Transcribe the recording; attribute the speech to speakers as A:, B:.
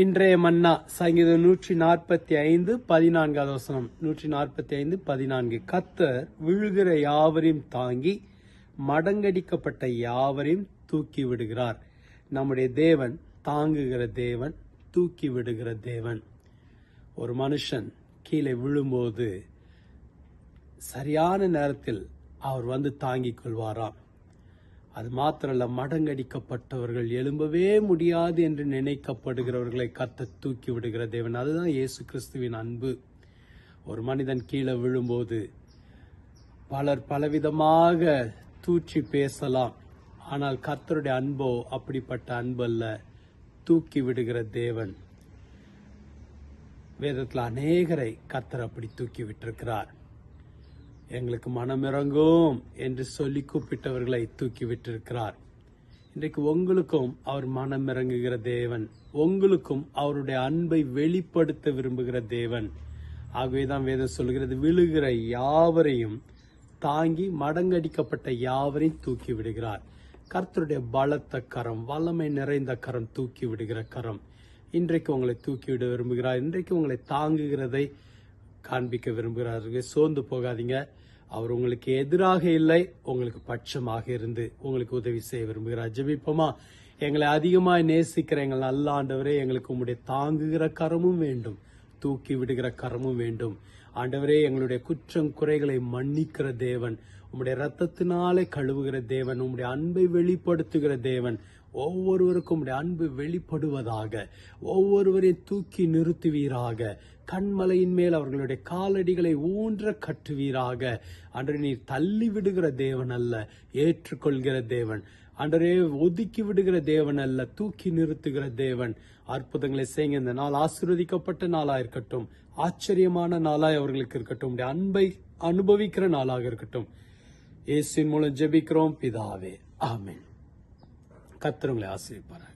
A: இன்றைய மன்னா சங்கீதம் நூற்றி நாற்பத்தி ஐந்து பதினான்காவது வசனம். நூற்றி நாற்பத்தி ஐந்து பதினான்கு. கத்தர் விழுகிற யாவரையும் தாங்கி மடங்கடிக்கப்பட்ட யாவரையும் தூக்கி விடுகிறார். நம்முடைய தேவன் தாங்குகிற தேவன் தூக்கி விடுகிற தேவன். ஒரு மனுஷன் கீழே விழும்போது சரியான நேரத்தில் அவர் வந்து தாங்கிக் கொள்வாராம். அது மாத்திரல்ல மடங்கடிக்கப்பட்டவர்கள் எழும்பவே முடியாது என்று நினைக்கப்படுகிறவர்களை கத்த தூக்கி விடுகிற தேவன். அதுதான் இயேசு கிறிஸ்துவின் அன்பு. ஒரு மனிதன் கீழே விழும்போது பலர் பலவிதமாக தூற்றி பேசலாம். ஆனால் கர்த்தருடைய அன்போ அப்படிப்பட்ட அன்பல்ல தூக்கி விடுகிற தேவன். வேதத்தில் அநேகரை கர்த்தர் அப்படி தூக்கி விட்டிருக்கிறார். எங்களுக்கு மனமிறங்கும் என்று சொல்லி கூப்பிட்டவர்களை தூக்கி விட்டிருக்கிறார். இன்றைக்கு உங்களுக்கும் அவர் மனமிறங்குகிற தேவன். உங்களுக்கும் அவருடைய அன்பை வெளிப்படுத்த விரும்புகிற தேவன். ஆகவேதான் வேதம் சொல்கிறது விழுகிற யாவரையும் தாங்கி மடங்கடிக்கப்பட்ட யாவரையும் தூக்கி விடுகிறார். கர்த்தருடைய பலத்த கரம் வல்லமை நிறைந்த கரம் தூக்கி விடுகிற கரம். இன்றைக்கு உங்களை தூக்கி விட விரும்புகிறார் இன்றைக்கு உங்களை தாங்குகிறதை காண்பிக்க விரும்புகிறார்கள் சோர்ந்து போகாதீங்க. அவர் உங்களுக்கு எதிராக இல்லை உங்களுக்கு பட்சமாக இருந்து உங்களுக்கு உதவி செய்ய விரும்புகிறார். ஜெபிப்போமா? எங்களை அதிகமாக நேசிக்கிற எங்கள் நல்ல ஆண்டவரே எங்களுக்கு உங்களுடைய தாங்குகிற கரமும் வேண்டும் தூக்கி விடுகிற கரமும் வேண்டும். ஆண்டவரே எங்களுடைய குற்றம் குறைகளை மன்னிக்கிற தேவன் உம்முடைய ரத்தத்தினாலே கழுவுகிற தேவன் உம்முடைய அன்பை வெளிப்படுத்துகிற தேவன். ஒவ்வொருவருக்கும் உம்முடைய அன்பு வெளிப்படுவதாக ஒவ்வொருவரையும் தூக்கி நிறுத்துவீராக. கண்மலையின் மேல் அவர்களுடைய காலடிகளை ஊன்ற கட்டுவீராக. அன்று நீர் தள்ளி விடுகிற தேவன் அல்ல ஏற்றுக்கொள்கிற தேவன். அன்றரே ஒதுக்கி விடுகிற தேவன் அல்ல தூக்கி நிறுத்துகிற தேவன். அற்புதங்களை செய்யுங்க. இந்த நாள் ஆசீர்வதிக்கப்பட்ட நாளா இருக்கட்டும். ஆச்சரியமான நாளாய் அவர்களுக்கு இருக்கட்டும். அன்பை அனுபவிக்கிற நாளாக இருக்கட்டும். இயேசுவின் மூலம் ஜெபிக்கிறோம். பிதாவே ஆமென். கர்த்தர் உங்களை ஆசீர்வதிப்பாராக